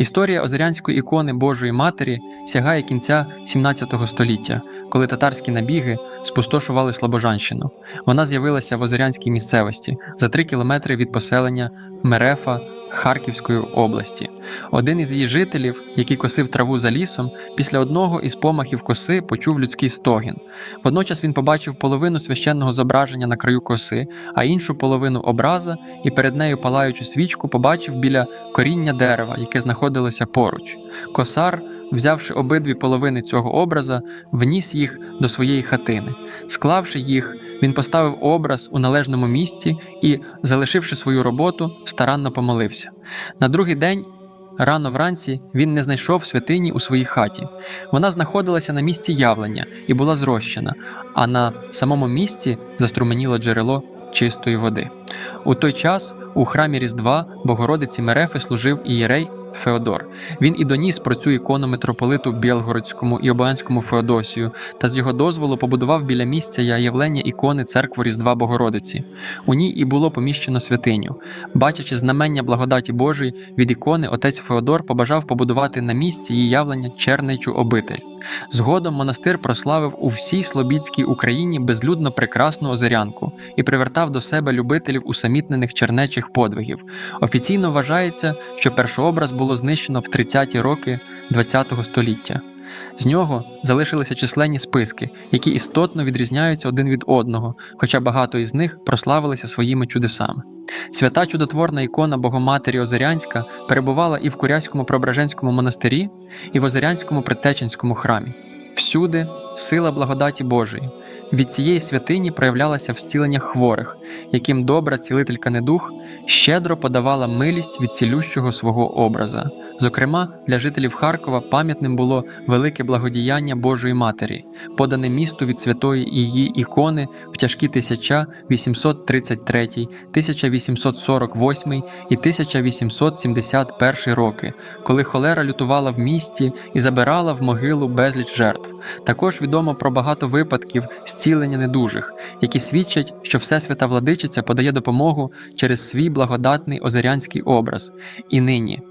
Історія озерянської ікони Божої Матері сягає кінця 17 століття, коли татарські набіги спустошували Слобожанщину. Вона з'явилася в озерянській місцевості за 3 кілометри від поселення Мерефа Харківської області. Один із її жителів, який косив траву за лісом, після одного із помахів коси почув людський стогін. Водночас він побачив половину священного зображення на краю коси, а іншу половину образа, і перед нею палаючу свічку побачив біля коріння дерева, яке знаходилося поруч. Косар, взявши обидві половини цього образа, вніс їх до своєї хатини. Склавши їх, він поставив образ у належному місці і, залишивши свою роботу, старанно помолився. На другий день. Рано вранці він не знайшов святині у своїй хаті. Вона знаходилася на місці явлення і була зрощена, а на самому місці заструменіло джерело чистої води. У той час у храмі Різдва Богородиці Мерефи служив ієрей Феодор. Він і доніс про цю ікону митрополиту Білгородському і Обанському Феодосію та з його дозволу побудував біля місця явлення ікони церкви Різдва Богородиці. У ній і було поміщено святиню. Бачачи знамення благодаті Божої від ікони, отець Феодор побажав побудувати на місці її явлення черничу обитель. Згодом монастир прославив у всій Слобідській Україні безлюдно прекрасну озерянку і привертав до себе любителів усамітнених чернечих подвигів. Офіційно вважається, що першообраз було знищено в 30-ті роки ХХ століття. З нього залишилися численні списки, які істотно відрізняються один від одного, хоча багато із них прославилися своїми чудесами. Свята чудотворна ікона Богоматері Озерянська перебувала і в Куряському Преображенському монастирі, і в Озерянському Притеченському храмі. Всюди сила благодаті Божої. Від цієї святині проявлялася в зціленнях хворих, яким добра цілителька недух щедро подавала милість від цілющого свого образа. Зокрема, для жителів Харкова пам'ятним було велике благодіяння Божої Матері, подане місту від святої її ікони в тяжкі 1833, 1848 і 1871 роки, коли холера лютувала в місті і забирала в могилу безліч жертв. Відомо про багато випадків зцілення недужих, які свідчать, що Всесвята Владичиця подає допомогу через свій благодатний озерянський образ. І нині